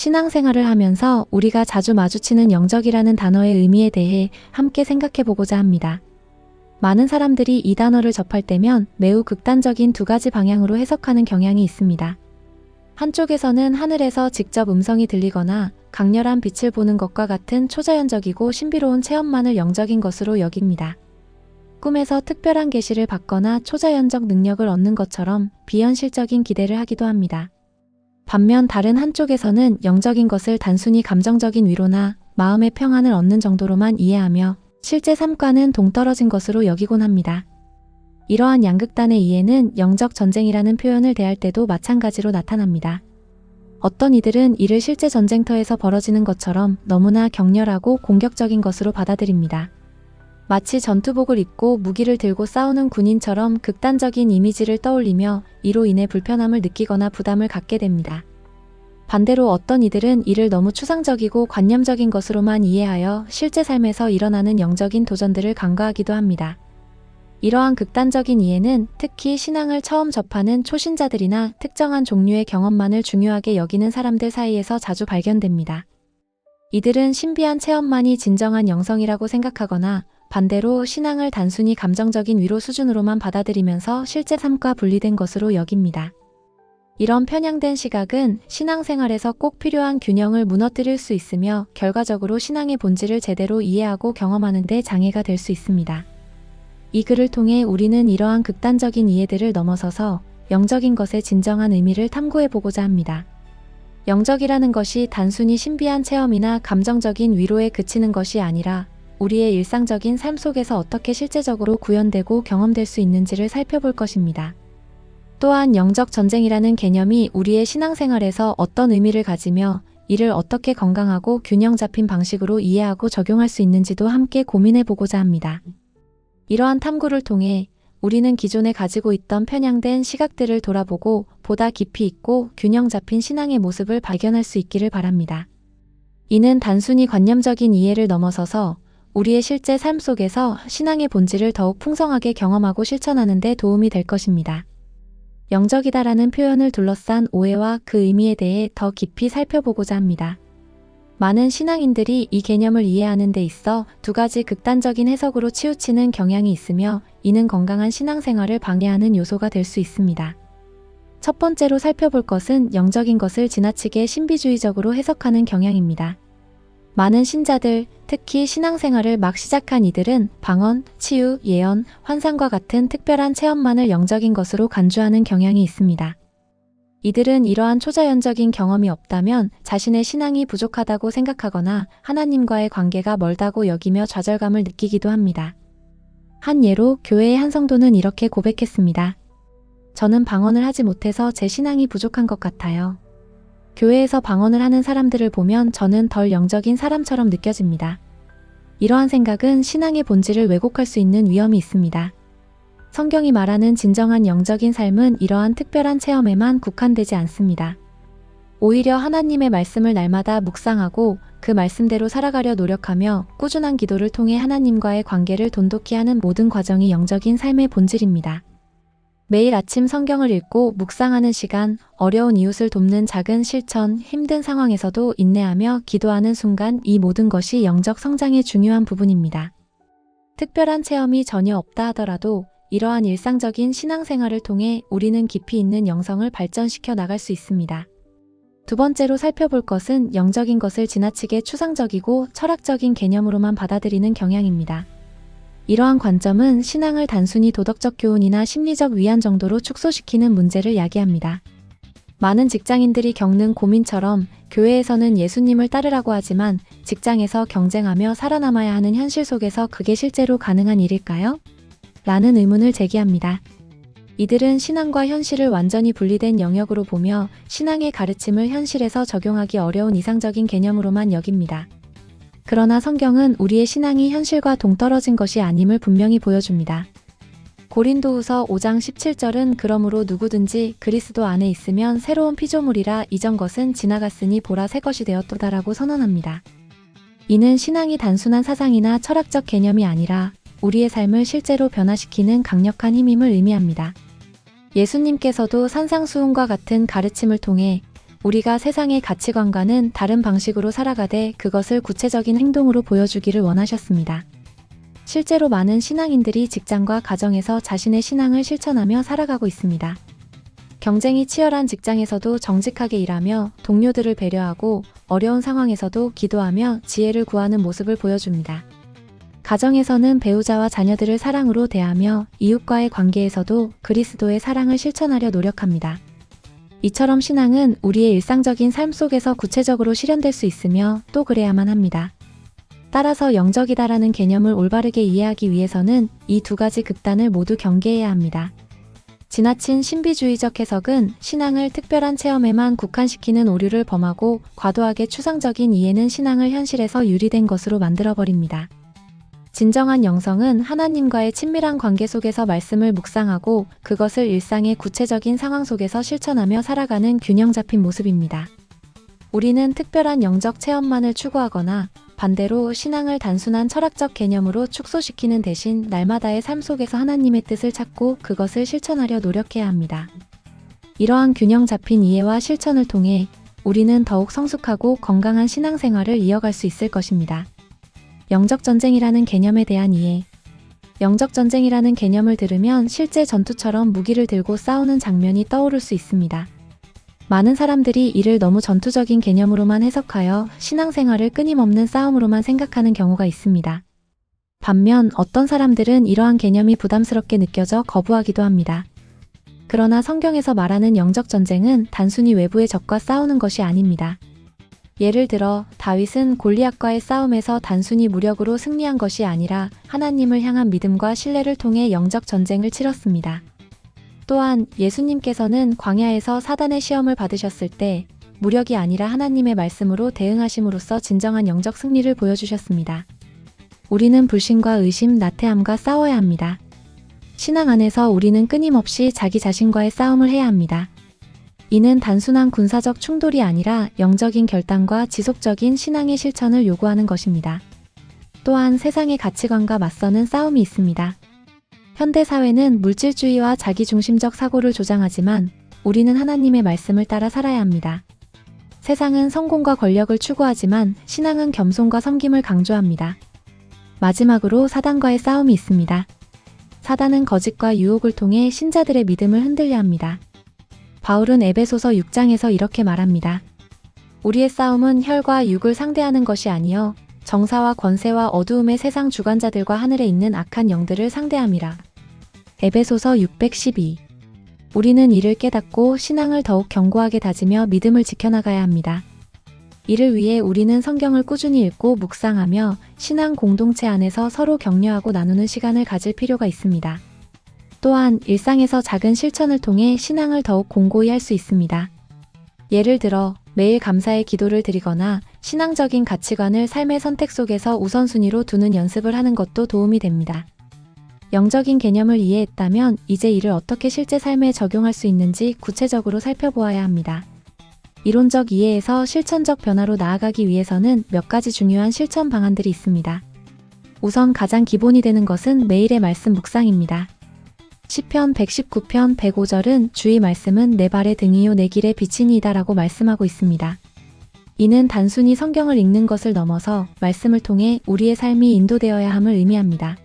신앙생활을 하면서 우리가 자주 마주치는 영적이라는 단어의 의미에 대해 함께 생각해 보고자 합니다. 많은 사람들이 이 단어를 접할 때면 매우 극단적인 두 가지 방향으로 해석하는 경향이 있습니다. 한쪽에서는 하늘에서 직접 음성이 들리거나 강렬한 빛을 보는 것과 같은 초자연적이고 신비로운 체험만을 영적인 것으로 여깁니다. 꿈에서 특별한 계시를 받거나 초자연적 능력을 얻는 것처럼 비현실적인 기대를 하기도 합니다. 반면 다른 한쪽에서는 영적인 것을 단순히 감정적인 위로나 마음의 평안을 얻는 정도로만 이해하며 실제 삶과는 동떨어진 것으로 여기곤 합니다. 이러한 양극단의 이해는 영적 전쟁이라는 표현을 대할 때도 마찬가지로 나타납니다. 어떤 이들은 이를 실제 전쟁터에서 벌어지는 것처럼 너무나 격렬하고 공격적인 것으로 받아들입니다. 마치 전투복을 입고 무기를 들고 싸우는 군인처럼 극단적인 이미지를 떠올리며 이로 인해 불편함을 느끼거나 부담을 갖게 됩니다. 반대로 어떤 이들은 이를 너무 추상적이고 관념적인 것으로만 이해하여 실제 삶에서 일어나는 영적인 도전들을 간과하기도 합니다. 이러한 극단적인 이해는 특히 신앙을 처음 접하는 초신자들이나 특정한 종류의 경험만을 중요하게 여기는 사람들 사이에서 자주 발견됩니다. 이들은 신비한 체험만이 진정한 영성이라고 생각하거나 반대로 신앙을 단순히 감정적인 위로 수준으로만 받아들이면서 실제 삶과 분리된 것으로 여깁니다. 이런 편향된 시각은 신앙생활에서 꼭 필요한 균형을 무너뜨릴 수 있으며 결과적으로 신앙의 본질을 제대로 이해하고 경험하는 데 장애가 될 수 있습니다. 이 글을 통해 우리는 이러한 극단적인 이해들을 넘어서서 영적인 것의 진정한 의미를 탐구해 보고자 합니다. 영적이라는 것이 단순히 신비한 체험이나 감정적인 위로에 그치는 것이 아니라 우리의 일상적인 삶 속에서 어떻게 실제적으로 구현되고 경험될 수 있는지를 살펴볼 것입니다. 또한 영적 전쟁이라는 개념이 우리의 신앙생활에서 어떤 의미를 가지며 이를 어떻게 건강하고 균형 잡힌 방식으로 이해하고 적용할 수 있는지도 함께 고민해 보고자 합니다. 이러한 탐구를 통해 우리는 기존에 가지고 있던 편향된 시각들을 돌아보고 보다 깊이 있고 균형 잡힌 신앙의 모습을 발견할 수 있기를 바랍니다. 이는 단순히 관념적인 이해를 넘어서서 우리의 실제 삶 속에서 신앙의 본질을 더욱 풍성하게 경험하고 실천하는 데 도움이 될 것입니다. 영적이다라는 표현을 둘러싼 오해와 그 의미에 대해 더 깊이 살펴보고자 합니다. 많은 신앙인들이 이 개념을 이해하는 데 있어 두 가지 극단적인 해석으로 치우치는 경향이 있으며 이는 건강한 신앙생활을 방해하는 요소가 될 수 있습니다. 첫 번째로 살펴볼 것은 영적인 것을 지나치게 신비주의적으로 해석하는 경향입니다. 많은 신자들, 특히 신앙생활을 막 시작한 이들은 방언, 치유, 예언, 환상과 같은 특별한 체험만을 영적인 것으로 간주하는 경향이 있습니다. 이들은 이러한 초자연적인 경험이 없다면 자신의 신앙이 부족하다고 생각하거나 하나님과의 관계가 멀다고 여기며 좌절감을 느끼기도 합니다. 한 예로 교회의 한 성도는 이렇게 고백했습니다. 저는 방언을 하지 못해서 제 신앙이 부족한 것 같아요. 교회에서 방언을 하는 사람들을 보면 저는 덜 영적인 사람처럼 느껴집니다. 이러한 생각은 신앙의 본질을 왜곡할 수 있는 위험이 있습니다. 성경이 말하는 진정한 영적인 삶은 이러한 특별한 체험에만 국한되지 않습니다. 오히려 하나님의 말씀을 날마다 묵상하고 그 말씀대로 살아가려 노력하며 꾸준한 기도를 통해 하나님과의 관계를 돈독히 하는 모든 과정이 영적인 삶의 본질입니다. 매일 아침 성경을 읽고 묵상하는 시간, 어려운 이웃을 돕는 작은 실천, 힘든 상황에서도 인내하며 기도하는 순간 이 모든 것이 영적 성장의 중요한 부분입니다. 특별한 체험이 전혀 없다 하더라도 이러한 일상적인 신앙생활을 통해 우리는 깊이 있는 영성을 발전시켜 나갈 수 있습니다. 두 번째로 살펴볼 것은 영적인 것을 지나치게 추상적이고 철학적인 개념으로만 받아들이는 경향입니다. 이러한 관점은 신앙을 단순히 도덕적 교훈이나 심리적 위안 정도로 축소시키는 문제를 야기합니다. 많은 직장인들이 겪는 고민처럼 교회에서는 예수님을 따르라고 하지만 직장에서 경쟁하며 살아남아야 하는 현실 속에서 그게 실제로 가능한 일일까요? 라는 의문을 제기합니다. 이들은 신앙과 현실을 완전히 분리된 영역으로 보며 신앙의 가르침을 현실에서 적용하기 어려운 이상적인 개념으로만 여깁니다. 그러나 성경은 우리의 신앙이 현실과 동떨어진 것이 아님을 분명히 보여줍니다. 고린도후서 5장 17절은 그러므로 누구든지 그리스도 안에 있으면 새로운 피조물이라 이전 것은 지나갔으니 보라 새 것이 되었도다라고 선언합니다. 이는 신앙이 단순한 사상이나 철학적 개념이 아니라 우리의 삶을 실제로 변화시키는 강력한 힘임을 의미합니다. 예수님께서도 산상수훈과 같은 가르침을 통해 우리가 세상의 가치관과는 다른 방식으로 살아가되 그것을 구체적인 행동으로 보여주기를 원하셨습니다. 실제로 많은 신앙인들이 직장과 가정에서 자신의 신앙을 실천하며 살아가고 있습니다. 경쟁이 치열한 직장에서도 정직하게 일하며 동료들을 배려하고 어려운 상황에서도 기도하며 지혜를 구하는 모습을 보여줍니다. 가정에서는 배우자와 자녀들을 사랑으로 대하며 이웃과의 관계에서도 그리스도의 사랑을 실천하려 노력합니다. 이처럼 신앙은 우리의 일상적인 삶 속에서 구체적으로 실현될 수 있으며 또 그래야만 합니다. 따라서 영적이다라는 개념을 올바르게 이해하기 위해서는 이 두 가지 극단을 모두 경계해야 합니다. 지나친 신비주의적 해석은 신앙을 특별한 체험에만 국한시키는 오류를 범하고 과도하게 추상적인 이해는 신앙을 현실에서 유리된 것으로 만들어버립니다. 진정한 영성은 하나님과의 친밀한 관계 속에서 말씀을 묵상하고 그것을 일상의 구체적인 상황 속에서 실천하며 살아가는 균형 잡힌 모습입니다. 우리는 특별한 영적 체험만을 추구하거나 반대로 신앙을 단순한 철학적 개념으로 축소시키는 대신 날마다의 삶 속에서 하나님의 뜻을 찾고 그것을 실천하려 노력해야 합니다. 이러한 균형 잡힌 이해와 실천을 통해 우리는 더욱 성숙하고 건강한 신앙생활을 이어갈 수 있을 것입니다. 영적 전쟁이라는 개념에 대한 이해. 영적 전쟁이라는 개념을 들으면 실제 전투처럼 무기를 들고 싸우는 장면이 떠오를 수 있습니다. 많은 사람들이 이를 너무 전투적인 개념으로만 해석하여 신앙생활을 끊임없는 싸움으로만 생각하는 경우가 있습니다. 반면 어떤 사람들은 이러한 개념이 부담스럽게 느껴져 거부하기도 합니다. 그러나 성경에서 말하는 영적 전쟁은 단순히 외부의 적과 싸우는 것이 아닙니다. 예를 들어 다윗은 골리앗과의 싸움에서 단순히 무력으로 승리한 것이 아니라 하나님을 향한 믿음과 신뢰를 통해 영적 전쟁을 치렀습니다. 또한 예수님께서는 광야에서 사단의 시험을 받으셨을 때 무력이 아니라 하나님의 말씀으로 대응하심으로써 진정한 영적 승리를 보여주셨습니다. 우리는 불신과 의심, 나태함과 싸워야 합니다. 신앙 안에서 우리는 끊임없이 자기 자신과의 싸움을 해야 합니다. 이는 단순한 군사적 충돌이 아니라 영적인 결단과 지속적인 신앙의 실천을 요구하는 것입니다. 또한 세상의 가치관과 맞서는 싸움이 있습니다. 현대 사회는 물질주의와 자기중심적 사고를 조장하지만 우리는 하나님의 말씀을 따라 살아야 합니다. 세상은 성공과 권력을 추구하지만 신앙은 겸손과 섬김을 강조합니다. 마지막으로 사단과의 싸움이 있습니다. 사단은 거짓과 유혹을 통해 신자들의 믿음을 흔들려 합니다. 바울은 에베소서 6장에서 이렇게 말합니다. 우리의 싸움은 혈과 육을 상대하는 것이 아니요 정사와 권세와 어두움의 세상 주관자들과 하늘에 있는 악한 영들을 상대함이라. 에베소서 612 우리는 이를 깨닫고 신앙을 더욱 견고하게 다지며 믿음을 지켜나가야 합니다. 이를 위해 우리는 성경을 꾸준히 읽고 묵상하며 신앙 공동체 안에서 서로 격려하고 나누는 시간을 가질 필요가 있습니다. 또한 일상에서 작은 실천을 통해 신앙을 더욱 공고히 할 수 있습니다. 예를 들어 매일 감사의 기도를 드리거나 신앙적인 가치관을 삶의 선택 속에서 우선순위로 두는 연습을 하는 것도 도움이 됩니다. 영적인 개념을 이해했다면 이제 이를 어떻게 실제 삶에 적용할 수 있는지 구체적으로 살펴보아야 합니다. 이론적 이해에서 실천적 변화로 나아가기 위해서는 몇 가지 중요한 실천 방안들이 있습니다. 우선 가장 기본이 되는 것은 매일의 말씀 묵상입니다. 시편 119편 105절은 주의 말씀은 내 발의 등이요 내 길의 빛이니이다라고 말씀하고 있습니다. 이는 단순히 성경을 읽는 것을 넘어서 말씀을 통해 우리의 삶이 인도되어야 함을 의미합니다.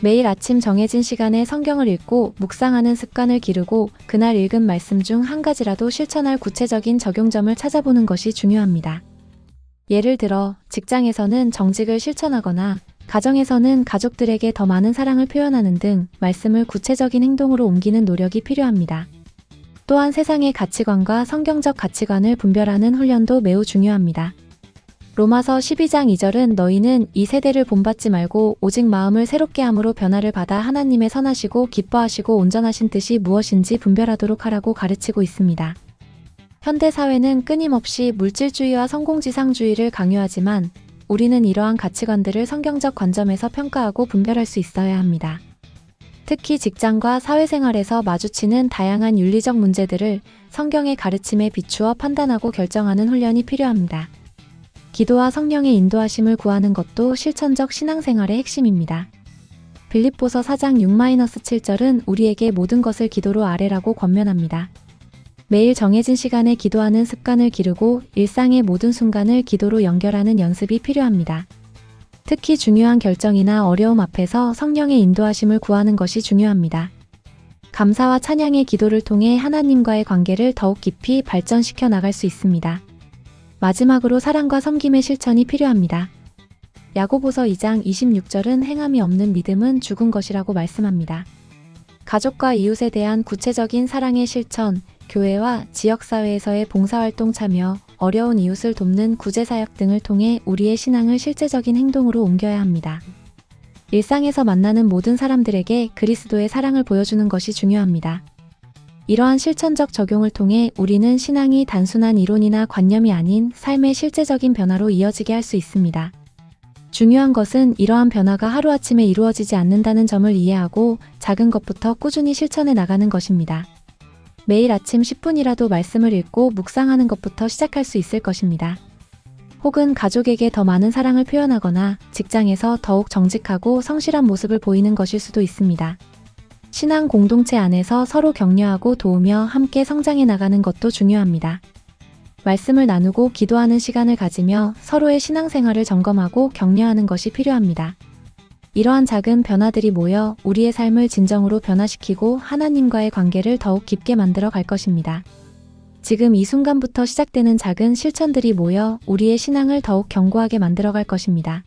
매일 아침 정해진 시간에 성경을 읽고 묵상하는 습관을 기르고 그날 읽은 말씀 중 한 가지라도 실천할 구체적인 적용점을 찾아보는 것이 중요합니다. 예를 들어 직장에서는 정직을 실천하거나 가정에서는 가족들에게 더 많은 사랑을 표현하는 등 말씀을 구체적인 행동으로 옮기는 노력이 필요합니다. 또한 세상의 가치관과 성경적 가치관을 분별하는 훈련도 매우 중요합니다. 로마서 12장 2절은 너희는 이 세대를 본받지 말고 오직 마음을 새롭게 함으로 변화를 받아 하나님의 선하시고 기뻐하시고 온전하신 뜻이 무엇인지 분별하도록 하라고 가르치고 있습니다. 현대 사회는 끊임없이 물질주의와 성공지상주의를 강요하지만 우리는 이러한 가치관들을 성경적 관점에서 평가하고 분별할 수 있어야 합니다. 특히 직장과 사회생활에서 마주치는 다양한 윤리적 문제들을 성경의 가르침에 비추어 판단하고 결정하는 훈련이 필요합니다. 기도와 성령의 인도하심을 구하는 것도 실천적 신앙생활의 핵심입니다. 빌립보서 4장 6-7절은 우리에게 모든 것을 기도로 아뢰라고 권면합니다. 매일 정해진 시간에 기도하는 습관을 기르고 일상의 모든 순간을 기도로 연결하는 연습이 필요합니다. 특히 중요한 결정이나 어려움 앞에서 성령의 인도하심을 구하는 것이 중요합니다. 감사와 찬양의 기도를 통해 하나님과의 관계를 더욱 깊이 발전시켜 나갈 수 있습니다. 마지막으로 사랑과 섬김의 실천이 필요합니다. 야고보서 2장 26절은 행함이 없는 믿음은 죽은 것이라고 말씀합니다. 가족과 이웃에 대한 구체적인 사랑의 실천, 교회와 지역사회에서의 봉사활동 참여, 어려운 이웃을 돕는 구제사역 등을 통해 우리의 신앙을 실제적인 행동으로 옮겨야 합니다. 일상에서 만나는 모든 사람들에게 그리스도의 사랑을 보여주는 것이 중요합니다. 이러한 실천적 적용을 통해 우리는 신앙이 단순한 이론이나 관념이 아닌 삶의 실제적인 변화로 이어지게 할 수 있습니다. 중요한 것은 이러한 변화가 하루아침에 이루어지지 않는다는 점을 이해하고 작은 것부터 꾸준히 실천해 나가는 것입니다. 매일 아침 10분이라도 말씀을 읽고 묵상하는 것부터 시작할 수 있을 것입니다. 혹은 가족에게 더 많은 사랑을 표현하거나 직장에서 더욱 정직하고 성실한 모습을 보이는 것일 수도 있습니다. 신앙 공동체 안에서 서로 격려하고 도우며 함께 성장해 나가는 것도 중요합니다. 말씀을 나누고 기도하는 시간을 가지며 서로의 신앙생활을 점검하고 격려하는 것이 필요합니다. 이러한 작은 변화들이 모여 우리의 삶을 진정으로 변화시키고 하나님과의 관계를 더욱 깊게 만들어 갈 것입니다. 지금 이 순간부터 시작되는 작은 실천들이 모여 우리의 신앙을 더욱 견고하게 만들어 갈 것입니다.